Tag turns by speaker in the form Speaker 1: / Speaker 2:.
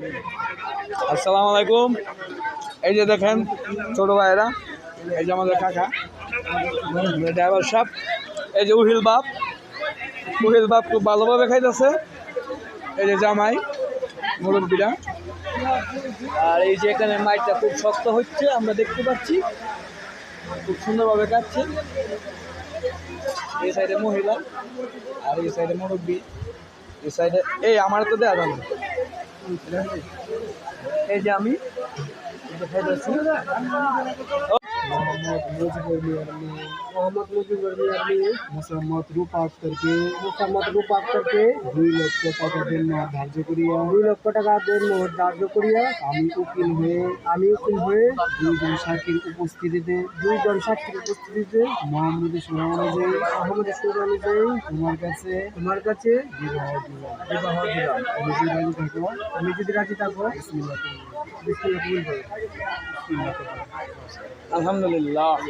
Speaker 1: আসসালামু আলাইকুম। এই যে দেখেন ছোট ভাইয়েরা, এই যে আমাদের কাকা ড্রাইভার সাহেব, এই যে উহিল বাপ। উহিল বাপ খুব ভালোভাবে খাইতেছে। এই যে জামাই, মুরব্বীরা। আর এই যে এখানে মাইকটা খুব শক্ত হচ্ছে, আমরা দেখতে পাচ্ছি। খুব সুন্দরভাবে কাটছে। এই সাইডে মহিলা, আর এই সাইডে মুরব্বী। এই সাইডে এই আমার তো না। এই যে আমি দেখাইতেছি
Speaker 2: मोहम्मद मुजबर मियार में मोहम्मद मुजबर मियार में মোসাম্মদ রূপ আক্তার কে মোসাম্মদ রূপ আক্তার কে দুই লক্ষ টাকা দেন ধার্য করিয়া দুই লক্ষ টাকা দেন ধার্য করিয়া আমি উকিল হয়ে আমি উকিল হয়ে দুইজন সাক্ষীর উপস্থিতিতে দুইজন সাক্ষীর উপস্থিতিতে মোহাম্মদ সুরা অনুযায়ী মোহাম্মদ সুরা অনুযায়ী তোমার কাছে তোমার কাছে বিবাহ দিলাম বিবাহ দিলাম তুমি যদি রাজি থাকো আমি যদি রাজি থাকো বিসমিল্লাহ বিসমিল্লাহ কবুল করো বিসমিল্লাহ কবুল করো।
Speaker 1: আলহামদুলিল্লাহ